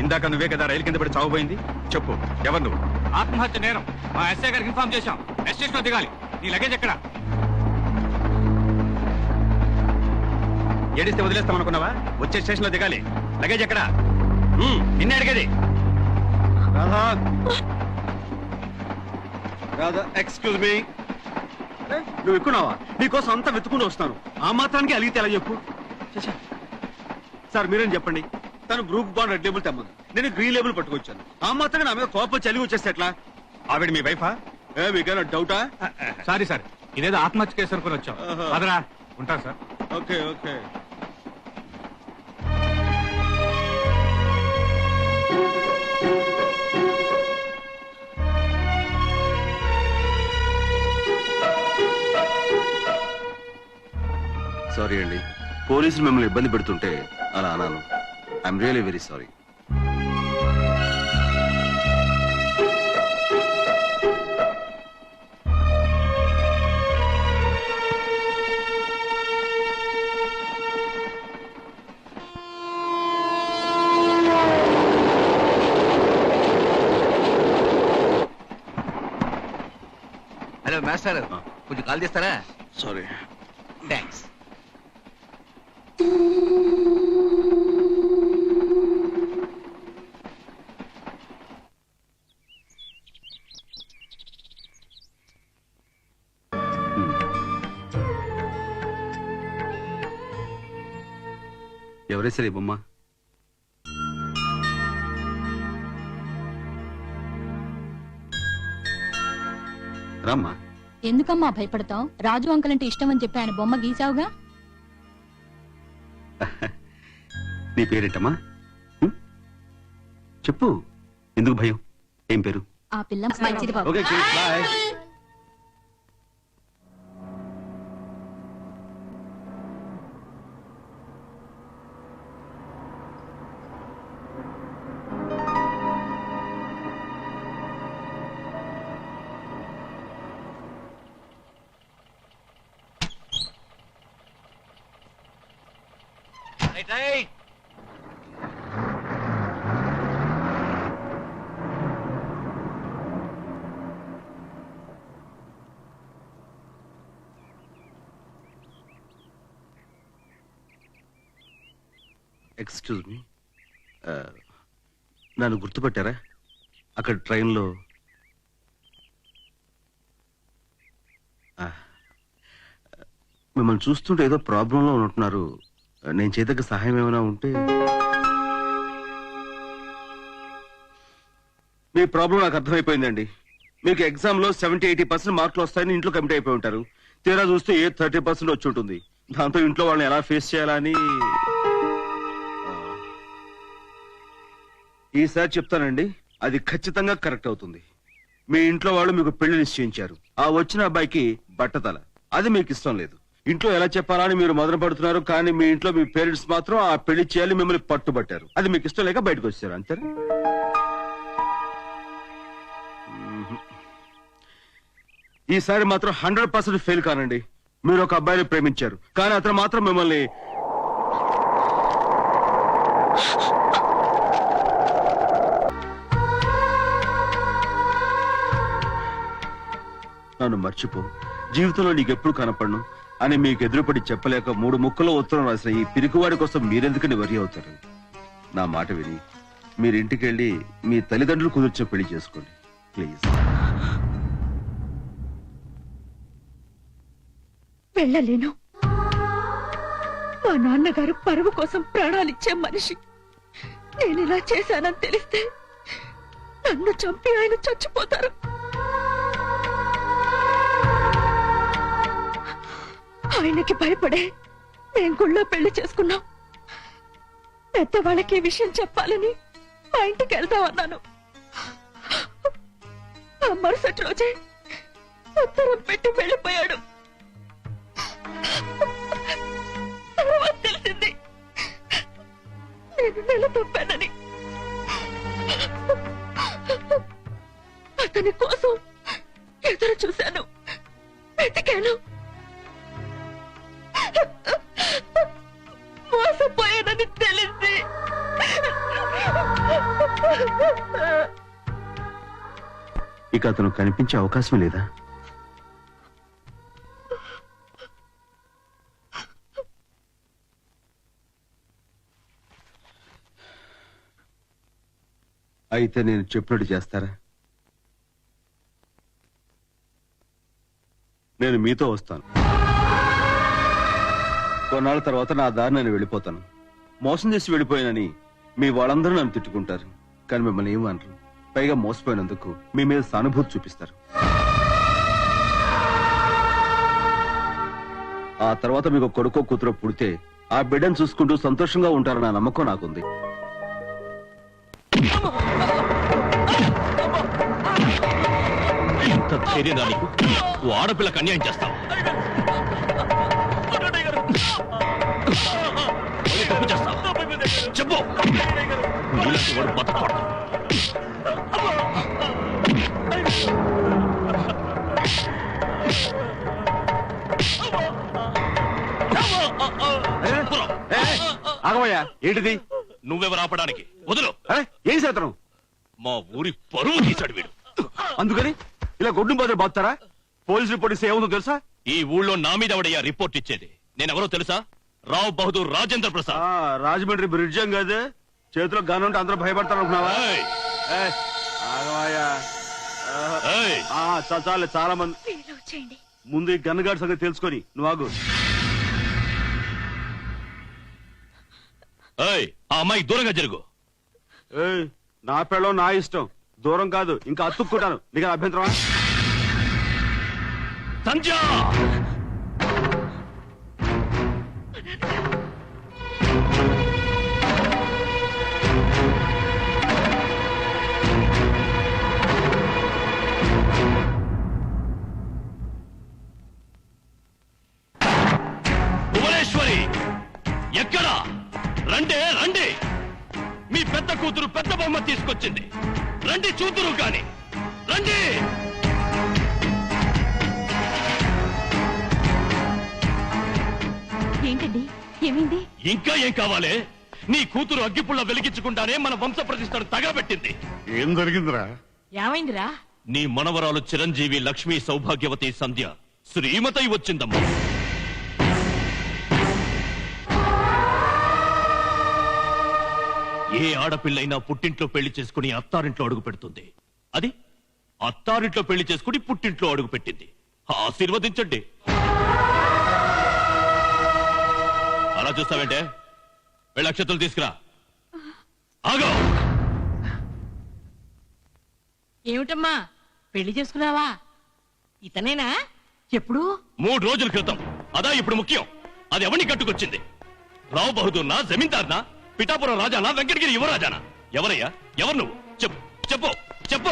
ఇందాక నువ్వే కదా రైలు కింద పడి చావబోయింది చెప్పు ఎవరు నువ్వు? ఆత్మహత్య నేరం. మా ఎస్ఐ గారికి ఇన్ఫార్మ్ చేశాం. ఎస్టేషన్ దిగాలి. నీ లగేజ్ ఎక్కడ? ఏడిస్తే వదిలేస్తామనుకున్నావా? వచ్చే స్టేషన్లో దిగాలి. లగేజ్ ఎక్కడ? నిన్నే అడిగేది. రాధా. రాధా ఎక్స్క్యూజ్ మీ నువ్వు ఎక్కున్నావా నీకోసం అంతా వెతుకుని వస్తాను. ఆ మాత్రానికి అలిగితే ఎలా చెప్పు. సార్ మీరేం చెప్పండి? తను బ్రూక్ బాండ్ రెడ్ లేబుల్ తెమ్మను. నేను గ్రీన్ లేబుల్ పట్టుకొచ్చాను. ఆ మాత్రం నా మీద కోపం చలిగి వచ్చేస్తే ఎట్లా? ఆవిడ మీ వైఫా ఏ మీకైనా డౌటా సారీ సార్ ఇదేదో ఆత్మహత్య కేసు అనుకుని వచ్చాం. అదరా ఉంటాను సార్. Okay okay. సారీ అండి పోలీసులు మిమ్మల్ని ఇబ్బంది పెడుతుంటే అలా అన్నాను I'm really very sorry hello master కొంచెం కాల్ చేస్తారా సారీ థ్యాంక్స్ ఎవరే సరే బొమ్మ? రామ్మా. ఎందుకమ్మా భయపడతావు? రాజు అంకల్ అంటే ఇష్టం అని చెప్పి ఆయన బొమ్మ గీసావుగా? నీ పేరేంటమ్మా? చెప్పు. ఎందుకు భయం? ఏం పేరు? ఆ పిల్ల మంచిది బాబు. Okay bye right right excuse me uh, నన్ను గుర్తుపట్టారా? అక్కడ ట్రైన్లో. Ah. మిమ్మల్ని చూస్తుంటే ఏదో ప్రాబ్లంలో ఉంటున్నారు uh, నేను చేతక సహాయం ఏమైనా ఉంటే. మీ ప్రాబ్లం నాకు అర్థమైపోయిందండి. మీకు ఎగ్జామ్లో సెవెంటీ ఎయిటీ పర్సెంట్ మార్కులు వస్తాయని ఇంట్లో కమిట్ అయిపోయి ఉంటారు. తీరా చూస్తే ఏ థర్టీ పర్సెంట్ వచ్చి ఉంటుంది. దాంతో ఇంట్లో వాళ్ళని ఎలా ఫేస్ చేయాలని ఈసారి చెప్తానండి అది ఖచ్చితంగా కరెక్ట్ అవుతుంది. మీ ఇంట్లో వాళ్ళు మీకు పెళ్ళి నిశ్చయించారు. ఆ వచ్చిన అబ్బాయికి బట్టతల. అది మీకు ఇష్టం లేదు. ఇంట్లో ఎలా చెప్పాలని మీరు మొదలు పడుతున్నారు కానీ మీ ఇంట్లో మీ పేరెంట్స్ మాత్రం ఆ పెళ్ళి చేయాలి మిమ్మల్ని పట్టుబట్టారు. అది మీకు ఇష్టం లేక బయటకు వచ్చారు అంతే? ఈసారి మాత్రం హండ్రెడ్ పర్సెంట్ ఫెయిల్ కానండి. మీరు ఒక అబ్బాయిని ప్రేమించారు కానీ అతను మాత్రం మిమ్మల్ని మర్చిపో. జీవితంలో నీకెప్పుడు కనపడను అని మీకు ఎదురుపడి చెప్పలేక మూడు ముక్కలో ఉత్తరం రాసిన ఈ పిరికివాడి కోసం మీరెందుకని వరి అవుతారు? నా మాట విని మీరు వెళ్ళి మీ తల్లిదండ్రులు కుదిర్చే పెళ్ళి చేసుకోండి. ప్లీజ్. వెళ్ళలేను. మా నాన్నగారు పరువు కోసం ప్రాణాలిచ్చే మనిషి. నేను ఇలా చేశానని తెలిస్తే నన్ను చంపి ఆయన చచ్చిపోతారు. ఆయనకి భయపడే మేం గుళ్ళో పెళ్ళి చేసుకున్నాం. పెద్దవాళ్ళకి ఈ విషయం చెప్పాలని మా ఇంటికి వెళ్దామన్నాను ఆ మరుసటి రోజే ఉత్తరం పెట్టి వెళ్ళిపోయాడు. తర్వాత తెలిసింది నేను నెల తప్పానని. అతని కోసం ఎదురు చూశాను. వెతికాను. మోసపోయానని తెలిసి. ఇక అతను కనిపించే అవకాశం లేదా? అయితే నేను చెప్పినట్టు చేస్తారా? నేను మీతో వస్తాను. కొన్నాళ్ళ తర్వాత నా దారి నేను వెళ్ళిపోతాను. మోసం చేసి వెళ్ళిపోయానని మీ వాళ్ళందరూ నన్ను తిట్టుకుంటారు. కానీ మిమ్మల్ని ఏమనరు పైగా మోసపోయినందుకు మీ మీద సానుభూతి చూపిస్తారు. ఆ తర్వాత మీకు కొడుకో కూతురో పుడితే ఆ బిడ్డను చూసుకుంటూ సంతోషంగా ఉంటారన్న నమ్మకం నాకుంది. ఇంత అన్యాయం చేస్తావు? చెప్పు. నీలాంటి వాడు బతకూడదు ఆగవయ్యా ఏంటిది? నువ్వెవరు ఆపడానికి వదులు. ఏం? చేతనం? మా ఊరి పరువు తీశాడు వీడు. అందుకని ఇలా గొడ్డు బదులు బాస్తారా పోలీస్ రిపోర్ట్ ఇస్తే ఏముందో తెలుసా? ఈ ఊళ్ళో నా మీద ఎవడయ్యా రిపోర్ట్ ఇచ్చేది? నేనెవరో తెలుసా? రావ్ బహదూర్ రాజేంద్ర ప్రసాద్. ఆ, రాజమండ్రి బ్రిడ్జ్ ఏం కాదు? చేతిలో గన్ ఉంటే అందరూ భయపడతారు అనుకున్నావా ఏయ్, ఆ, చా- చాలే చాలా మంది. వీలు చేయండి ముందు ఈ గన్నగాడి సంగతి తెలుసుకొని నువ్వు ఆగు. ఏయ్, ఆ అమ్మాయి దూరంగా జరుగు. ఏయ్, నా పెళ్ళం నా ఇష్టం. దూరం కాదు ఇంకా అతుక్కుంటాను. నీకు అభ్యంతరమా? సంధ్య భువనేశ్వరి ఎక్కడ? రండే రండి. మీ పెద్ద కూతురు పెద్ద బొమ్మ తీసుకొచ్చింది. రండి చూతురు కాని రండి! ఏంటండి? ఏమైంది? ఇంకా ఏం కావాలే? నీ కూతురు అగ్గిపుల్ల వెలిగించకుండానే మన వంశ ప్రతిష్టను తగలబెట్టింది. ఏం జరిగిందిరా? ఏమైందిరా? నీ మనవరాలు చిరంజీవి లక్ష్మీ సౌభాగ్యవతి సంధ్య శ్రీమతై వచ్చిందమ్మా. ఏ ఆడపిల్లైనా పుట్టింట్లో పెళ్ళి చేసుకుని అత్తారింట్లో అడుగు పెడుతుంది. అది? అత్తారింట్లో పెళ్ళి చేసుకుని పుట్టింట్లో అడుగు పెట్టింది. ఆశీర్వదించండి. అలా చూస్తావేంటే? వెళ్ళి అక్షతలు తీసుకురా. ఆగో! ఏమిటమ్మా? పెళ్ళి చేసుకున్నావా? ఇతనేనా? ఎప్పుడు? మూడు రోజుల క్రితం. అదా ఇప్పుడు ముఖ్యం. అది ఎవరిని కట్టుకొచ్చింది? రావు బహదూర్నా జమీందార్నా పిఠాపురం రాజానా వెంకటగిరి యువరాజానా? ఎవరయ్యా? ఎవరు నువ్వు? చెప్పు చెప్పు చెప్పు.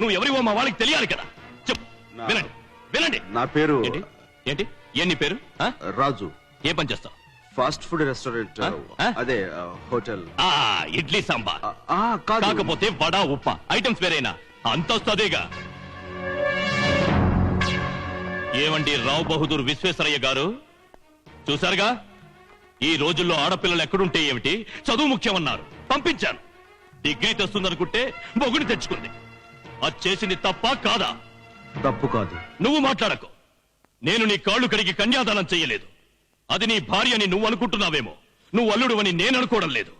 నువ్వు ఎవరివో మా వాళ్ళకి తెలియాలి కదా. చెప్పు నా- వినండి వినండి. నా పేరు ఏంటి? ఏంటి? ఏ నీ పేరు? ఆ? రాజు. ఏ పని చేస్తావు? ఫాస్ట్ ఫుడ్ రెస్టారెంట్ ఆ? ఆ? అదే ఆ, హోటల్ ఆ ఇడ్లీ సాంబార్. ఆ, ఆ, కాదు. కాకపోతే వడ ఉప్ప ఐటమ్స్ వేరేనా. అంతస్తు అదేగా ఏమండి రావు బహదూర్ విశ్వేశ్వరయ్య గారు? చూసారుగా ఈ రోజుల్లో ఆడపిల్లలు ఎక్కడుంటే ఏమిటి? చదువు ముఖ్యమన్నారు. పంపించాను. డిగ్రీ తెస్తుందనుకుంటే మొగుని తెచ్చుకుంది. అది చేసింది తప్ప కాదా? తప్పు కాదు. నువ్వు మాట్లాడకు. నేను నీ కాళ్ళు కడిగి కన్యాదానం చెయ్యలేదు అది నీ భార్య అని నువ్వు అనుకుంటున్నావేమో. నువ్వు అల్లుడు అని నేను అనుకోవడం లేదు.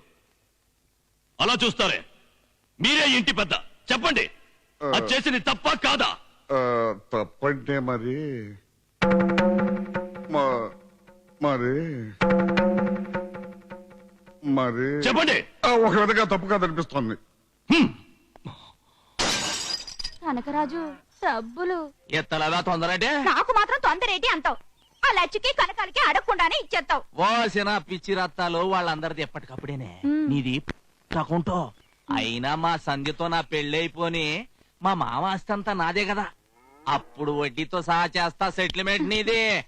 అలా చూస్తారే. మీరే ఇంటి పెద్ద. చెప్పండి. అది చేసింది తప్ప కాదా? తప్పంటే మరి. మ- మరి. మరి. చెప్పండి. ఒక విధంగా తప్పు కాదనిపిస్తోంది. కనకరాజు డబ్బులు. ఎత్తలవా తొందర అంటే నాకు మాత్రం తొందరేటి అంటావు. ఆ లచ్చికి కనకాలకి అడగకుండానే ఇచ్చేస్తావు. ఓసిన పిచ్చి రత్తాలు వాళ్ళందరిది ఎప్పటికప్పుడేనే. నీది అకౌంటో అయినా మా సంధ్యతో నా పెళ్ళి అయిపోని మా మామ ఆస్తి అంతా నాదే కదా. అప్పుడు వడ్డీతో సహా చేస్తా సెటిల్మెంట్ నీది.